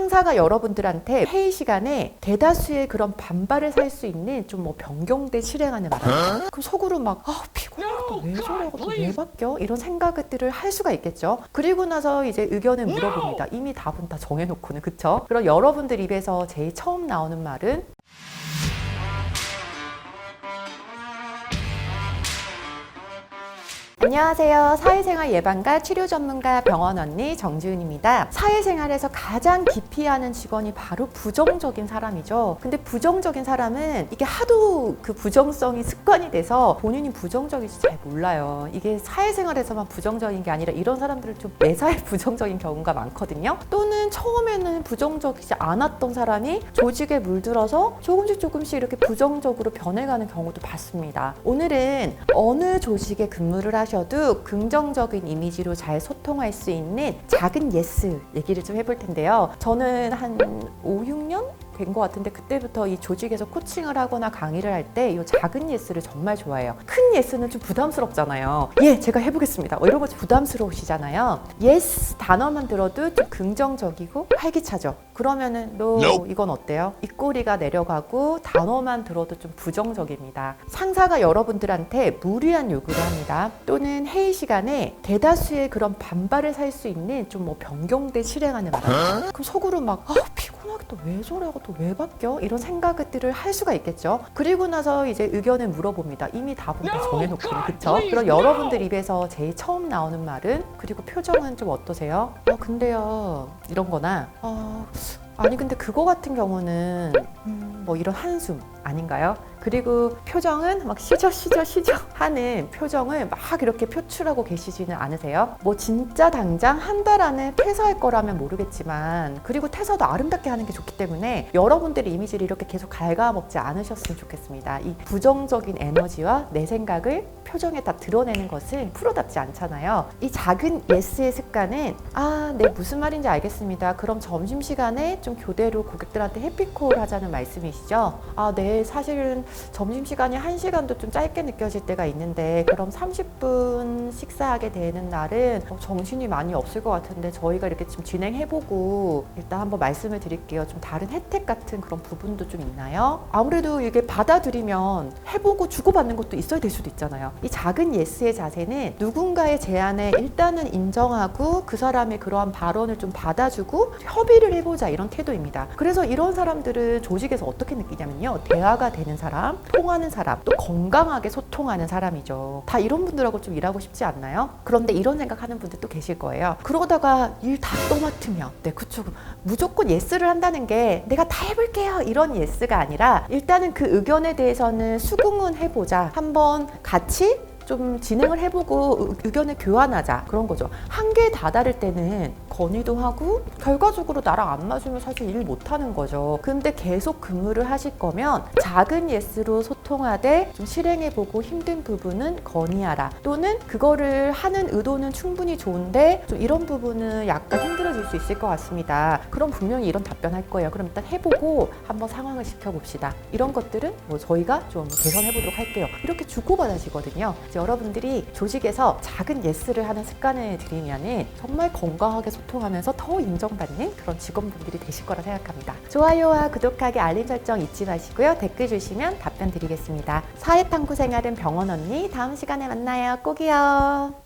상사가 여러분들한테 회의 시간에 대다수의 그런 반발을 살 수 있는 좀 뭐 변경된 실행하는 말. 그럼 속으로 막 아, 피곤하고 왜 저러고 또왜 바뀌어? 이런 생각들을 할 수가 있겠죠. 그리고 나서 이제 의견을 물어봅니다. 이미 답은 다 정해놓고는 그쵸? 그럼 여러분들 입에서 제일 처음 나오는 말은 안녕하세요. 사회생활 예방과 치료 전문가 병원 언니 정지은입니다. 사회생활에서 가장 기피하는 직원이 바로 부정적인 사람이죠. 근데 부정적인 사람은 이게 하도 그 부정성이 습관이 돼서 본인이 부정적인지 잘 몰라요. 이게 사회생활에서만 부정적인 게 아니라 이런 사람들은 좀 매사에 부정적인 경우가 많거든요. 또는 처음에는 부정적이지 않았던 사람이 조직에 물들어서 조금씩 조금씩 이렇게 부정적으로 변해가는 경우도 봤습니다. 오늘은 어느 조직에 근무를 하셔 도 긍정적인 이미지로 잘 소통할 수 있는 작은 예스 얘기를 좀 해볼 텐데요. 저는 한 5, 6년 된 것 같은데 그때부터 이 조직에서 코칭을 하거나 강의를 할 때 이 작은 예스를 정말 좋아해요. 큰 예스는 좀 부담스럽잖아요. 예, 제가 해보겠습니다. 뭐 이런 거좀 부담스러우시잖아요. 예스 단어만 들어도 좀 긍정적이고 활기차죠. 그러면은 너 Nope. 이건 어때요? 입꼬리가 내려가고 단어만 들어도 좀 부정적입니다. 상사가 여러분들한테 무리한 요구를 합니다. 또는 회의 시간에 대다수의 그런 반발을 살 수 있는 좀 뭐 변경된 실행하는 말. 그럼 속으로 막 아, 피곤 하게 또왜 저래고 또 왜 바뀌어? 이런 생각들을 할 수가 있겠죠. 그리고 나서 이제 의견을 물어봅니다. 이미 답은 다 정해놓고는 그쵸? 그럼 여러분들 입에서 제일 처음 나오는 말은 그리고 표정은 좀 어떠세요? 어 근데요 이런 거나 어 아니 근데 그거 같은 경우는 음, 뭐 이런 한숨 아닌가요? 그리고 표정은 막 시저 시저 시저 하는 표정을 막 이렇게 표출하고 계시지는 않으세요? 뭐 진짜 당장 한 달 안에 퇴사할 거라면 모르겠지만 그리고 퇴사도 아름답게 하는 게 좋기 때문에 여러분들의 이미지를 이렇게 계속 갉아먹지 않으셨으면 좋겠습니다. 이 부정적인 에너지와 내 생각을 표정에 다 드러내는 것은 프로답지 않잖아요. 이 작은 예스의 습관은 아, 네 무슨 말인지 알겠습니다. 그럼 점심 시간에 좀 교대로 고객들한테 해피콜 하자는 말씀이시죠? 아, 네 사실은 점심 시간이 1시간도 좀 짧게 느껴질 때가 있는데 그럼 30분 식사하게 되는 날은 어, 정신이 많이 없을 것 같은데 저희가 이렇게 지금 진행해보고 일단 한번 말씀을 드릴게요. 좀 다른 혜택 같은 그런 부분도 좀 있나요? 아무래도 이게 받아들이면 해보고 주고받는 것도 있어야 될 수도 있잖아요. 이 작은 예스의 자세는 누군가의 제안에 일단은 인정하고 그 사람의 그러한 발언을 좀 받아주고 협의를 해보자 이런 태도입니다. 그래서 이런 사람들은 조직에서 어떻게 느끼냐면요. 대화가 되는 사람, 통하는 사람, 또 건강하게 소통하는 사람이죠. 다 이런 분들하고 좀 일하고 싶지 않나요? 그런데 이런 생각하는 분들 또 계실 거예요. 그러다가 일 다 떠맡으면, 네, 그쵸. 무조건 예스를 한다는 게 내가 다 해볼게요. 이런 예스가 아니라 일단은 그 의견에 대해서는 수긍은 해보자. 한번 같이 좀 진행을 해보고 의- 의견을 교환하자 그런 거죠. 한계에 다다를 때는 건의도 하고 결과적으로 나랑 안 맞으면 사실 일 못하는 거죠. 근데 계속 근무를 하실 거면 작은 예스로 소통하되 좀 실행해보고 힘든 부분은 건의하라 또는 그거를 하는 의도는 충분히 좋은데 좀 이런 부분은 약간 힘들어질 수 있을 것 같습니다. 그럼 분명히 이런 답변할 거예요. 그럼 일단 해보고 한번 상황을 지켜봅시다. 이런 것들은 뭐 저희가 좀 개선해보도록 할게요. 이렇게 주고받아지거든요. 여러분들이 조직에서 작은 예스를 하는 습관을 들이면은 정말 건강하게 소통하면서 더 인정받는 그런 직원분들이 되실 거라 생각합니다. 좋아요와 구독하기 알림 설정 잊지 마시고요. 댓글 주시면 답변 드리겠습니다. 사회 탐구 생활은 병원 언니 다음 시간에 만나요. 꼭이요.